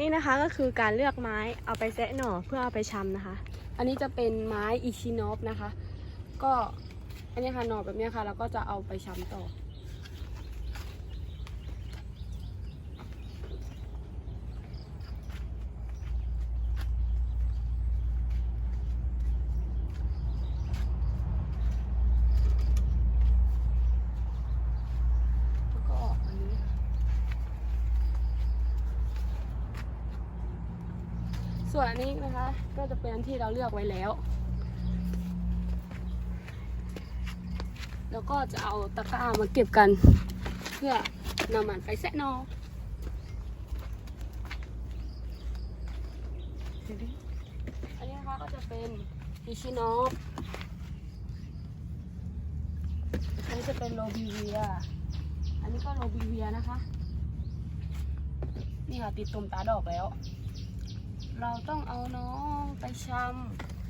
นี่นะคะก็คือการเลือกไม้เอาไปแซะหน่อเพื่อเอาไปชำนะคะ อันนี้จะเป็นไม้อิชินอฟนะคะ ก็อันนี้ค่ะหน่อแบบนี้ค่ะเราก็จะเอาไปชำต่อ แล้วก็ออกอันนี้ค่ะ ส่วนอันนี้นะคะ ก็จะเป็นที่เราเลือกไว้แล้ว แล้วก็จะเอาตะกร้ามาเก็บกัน เพื่อนำมันไปแซะนออันนี้นะคะก็จะเป็นอิชิโนฟอันนี้จะเป็นโรบิเวีย อันนี้ก็โรบิเวียนะคะ นี่ค่ะติดตุ่มตาดอกแล้ว เราต้องเอาน้องไปชำ